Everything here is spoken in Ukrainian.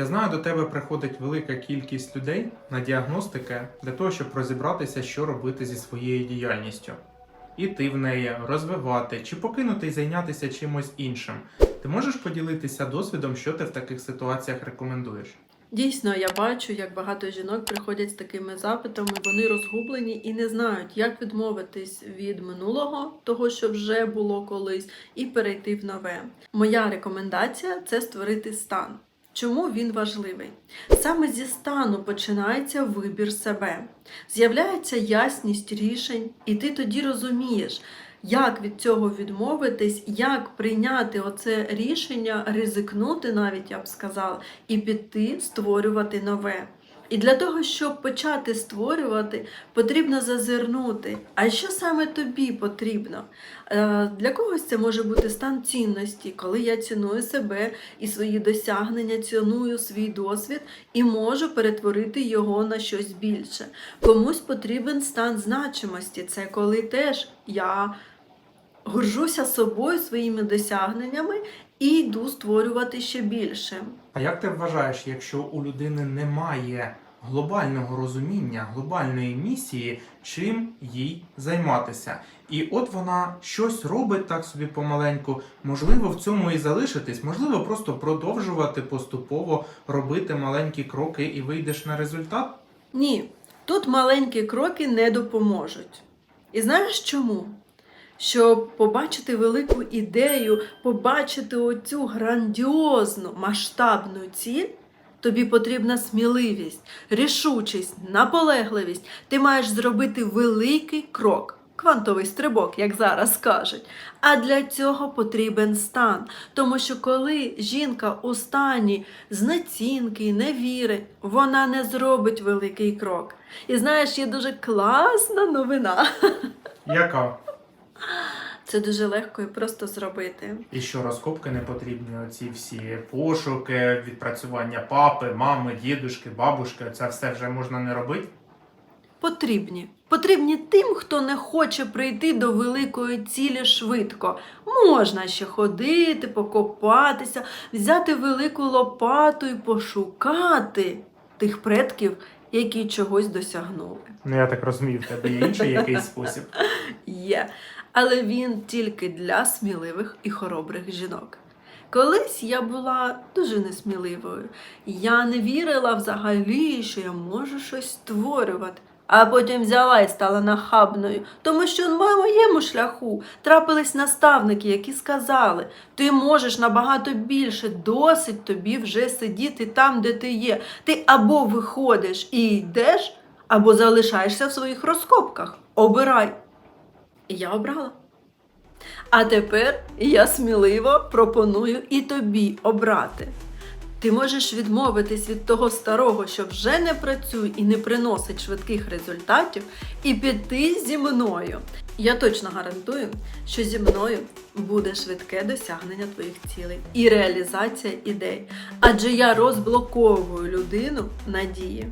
Я знаю, до тебе приходить велика кількість людей на діагностики для того, щоб розібратися, що робити зі своєю діяльністю. Іти в неї, розвивати чи покинути і зайнятися чимось іншим. Ти можеш поділитися досвідом, що ти в таких ситуаціях рекомендуєш? Дійсно, я бачу, як багато жінок приходять з такими запитами, вони розгублені і не знають, як відмовитись від минулого, того, що вже було колись, і перейти в нове. Моя рекомендація це створити стан. Чому він важливий? Саме зі стану починається вибір себе, з'являється ясність рішень, і ти тоді розумієш, як від цього відмовитись, як прийняти оце рішення, ризикнути, навіть я б сказала, і піти створювати нове. І для того, щоб почати створювати, потрібно зазирнути. А що саме тобі потрібно? Е, Для когось це може бути стан цінності, коли я ціную себе і свої досягнення, ціную свій досвід і можу перетворити його на щось більше. Комусь потрібен стан значимості. Це коли теж я горжуся собою, своїми досягненнями і йду створювати ще більше. А як ти вважаєш, якщо у людини немає глобального розуміння, глобальної місії, чим їй займатися? І от вона щось робить так собі помаленьку, можливо, в цьому і залишитись, можливо, просто продовжувати поступово робити маленькі кроки і вийдеш на результат? Ні, тут маленькі кроки не допоможуть. І знаєш чому? Щоб побачити велику ідею, побачити оцю грандіозну масштабну ціль, тобі потрібна сміливість, рішучість, наполегливість. Ти маєш зробити великий крок. Квантовий стрибок, як зараз кажуть. А для цього потрібен стан. Тому що коли жінка у стані знецінки, невіри, вона не зробить великий крок. І знаєш, є дуже класна новина. Яка? Це дуже легко і просто зробити. І що розкопки не потрібні, оці всі пошуки, відпрацювання папи, мами, дідушки, бабушки, це все вже можна не робити? Потрібні. Потрібні тим, хто не хоче прийти до великої цілі швидко. Можна ще ходити, покопатися, взяти велику лопату і пошукати тих предків, які чогось досягнули. Ну я так розумію, в тебе є інший якийсь спосіб. Є, але він тільки для сміливих і хоробрих жінок. Колись я була дуже несміливою. Я не вірила взагалі, що я можу щось створювати. А потім взяла і стала нахабною, тому що на моєму шляху трапились наставники, які сказали: ти можеш набагато більше, досить тобі вже сидіти там, де ти є. Ти або виходиш і йдеш, або залишаєшся в своїх розкопках. Обирай. І я обрала. А тепер я сміливо пропоную і тобі обрати. Ти можеш відмовитись від того старого, що вже не працює і не приносить швидких результатів, і піти зі мною. Я точно гарантую, що зі мною буде швидке досягнення твоїх цілей і реалізація ідей. Адже я розблоковую людину надії.